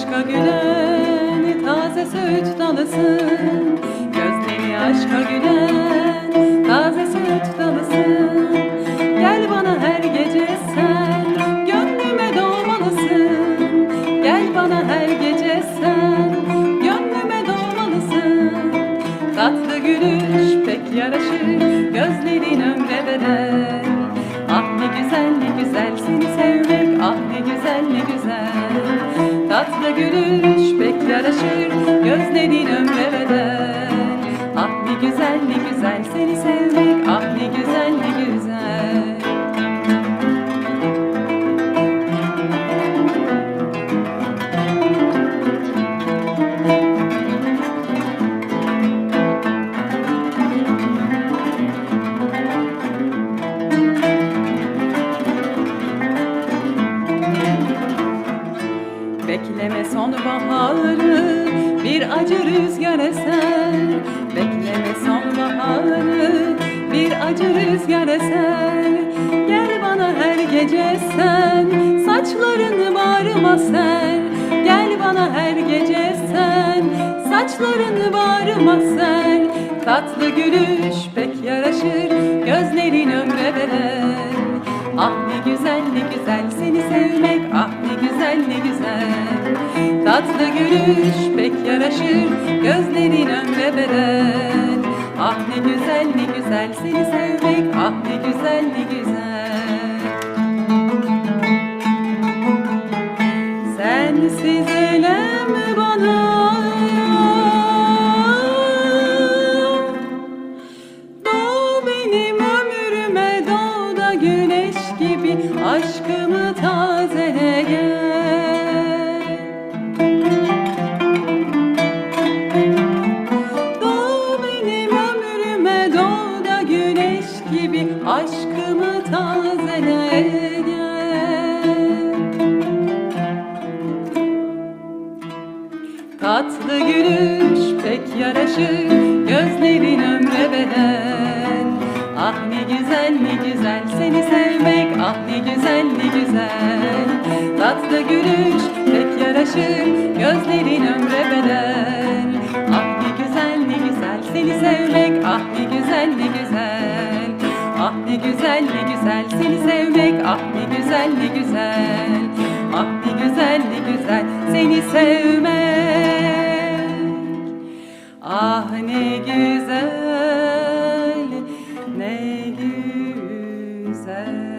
aşka gülen taze söğüt dalısın. Gözleri aşka gülen Nazlı gülür, bekler aşır, gözlediğin ömre bedel. Ah ne güzel ne güzel seni sevmek, ah ne güzel ne güzel. Bekleme sonbaharı bir acı rüzgar eser Bekleme sonbaharı bir acı rüzgar eser Gel bana her gece sen saçlarını bağrıma sen Gel bana her gece sen saçlarını bağrıma sen Tatlı gülüş pek yaraşır gözlerin ömre verer. Ah ne güzel ne güzel seni sevmek ah ne güzel ne güzel. Tatlı gülüş pek yaraşır gözlerin ömre bedel. Ah ne güzel ne güzel seni sevmek ah ne güzel ne güzel. Sensiz elem bana. Doğ benim ömrüme doğ da güneş aşkımı tazele gel Doğ benim ömrüme doğ da güneş gibi aşkımı tazele Tatlı gülüş pek yaraşır Gözlerin ömre bedel güzel ne güzel. Seni sevmek Ah ne güzel ne güzel. Tatlı gülüş pek yaraşır Gözlerin ömre bedel. Ah ne güzel ne güzel. Seni sevmek Ah ne güzel ne güzel. Ah ne güzel ne güzel. Seni sevmek Ah ne güzel ne güzel. Ah ne güzel ne güzel. Seni sevmek. Ah ne güzel head.